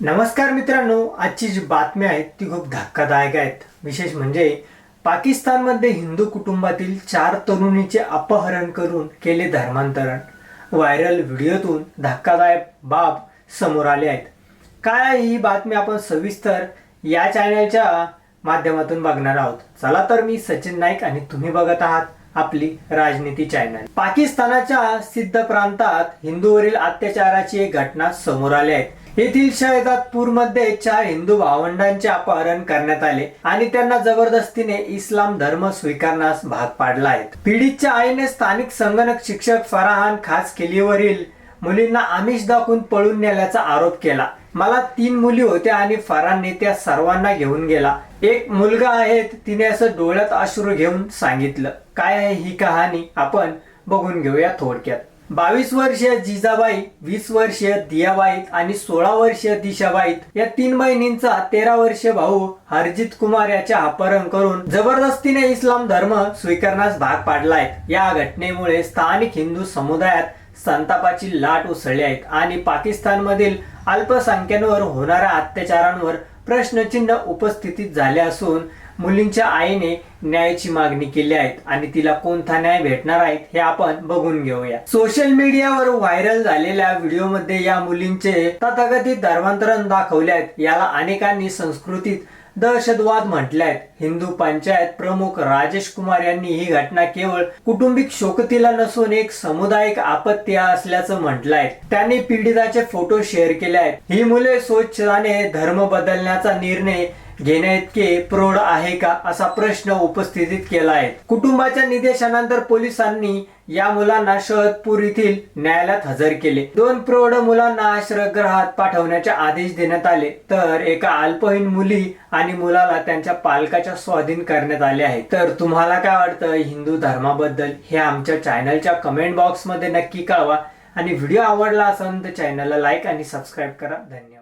नमस्कार मित्रांनो आजची जी बातमी आहेत ती खूप धक्कादायक आहेत. विशेष म्हणजे पाकिस्तानमध्ये हिंदू कुटुंबातील चार तरुणीचे अपहरण करून केले धर्मांतरण. व्हायरल व्हिडिओतून धक्कादायक बाब समोर आले आहेत. काय ही बातमी आपण सविस्तर या चॅनलच्या माध्यमातून बघणार आहोत. चला तर मी सचिन नाईक आणि तुम्ही बघत आहात आपली राजनीती चॅनल पाकिस्तानाच्या सिद्ध प्रांतात हिंदूवरील अत्याचाराची एक घटना समोर आली आहे. येथील शहजादपूरमध्ये चार हिंदू भावंडांचे अपहरण करण्यात आले आणि त्यांना जबरदस्तीने इस्लाम धर्म स्वीकारण्यास भाग पाडला आहे. पीडितच्या आईने स्थानिक संगणक शिक्षक फराहान खास केलीवरील मुलींना आमिष दाखवून पळून नेल्याचा आरोप केला. मला तीन मुली होत्या आणि फरानने त्या सर्वांना घेऊन गेला. एक मुलगा आहे तिने असं डोळ्यात अश्रू घेऊन सांगितलं. काय आहे ही कहाणी? आपण बघून घेऊया थोडक्यात. बावीस वर्षीय जिजाबाई वीस वर्षीय दियाबाई आणि सोळा वर्षीय दिशाबाईत या तीन बहिणींचा तेरा वर्षीय भाऊ हरजित कुमार याच्या अपहरण करून जबरदस्तीने इस्लाम धर्म स्वीकारण्यास भाग पाडलाय. या घटनेमुळे स्थानिक हिंदू समुदायात संतापाची लाट उसळली आहेत आणि पाकिस्तानमधील अल्पसंख्यांवर होणाऱ्या अत्याचारांवर प्रश्नचिन्ह उपस्थितीत झाले असून मुलींच्या आईने न्यायाची मागणी केली आहे आणि तिला कोणता न्याय भेटणार आहे हे आपण बघून घेऊया. सोशल मीडियावर व्हायरल झालेल्या व्हिडिओमध्ये या मुलींचे तथाकथित धर्मांतरण दाखवले आहेत. याला अनेकांनी संस्कृतीत दहशतवाद म्हटले आहेत. हिंदू पंचायत प्रमुख राजेश कुमार यांनी ही घटना केवळ कुटुंबिक शोकतीला नसून एक सामुदायिक आपत्ती असल्याचं म्हटलं आहे. त्यांनी पीडिताचे फोटो शेअर केले आहेत. ही मुले स्वच्छताने धर्म बदलण्याचा निर्णय घेण्याइतके प्रौढ आहे का असा प्रश्न उपस्थितीत केला आहे कुटुंबाच्या निदेशानंतर पोलिसांनी या मुलांना शहदपूर येथील न्यायालयात हजर केले. दोन प्रौढ मुलांना आश्रयगृहात पाठवण्याचे आदेश देण्यात आले. तर एका अल्पहीन मुली आणि मुलाला त्यांच्या पालकाच्या स्वाधीन करण्यात आले आहे. तर तुम्हाला काय वाटतं हिंदू धर्माबद्दल? हे आमच्या चॅनलच्या कमेंट बॉक्समध्ये नक्की कळवा. आणि व्हिडिओ आवडला असेल तर चॅनलला लाईक आणि सबस्क्राईब करा. धन्यवाद.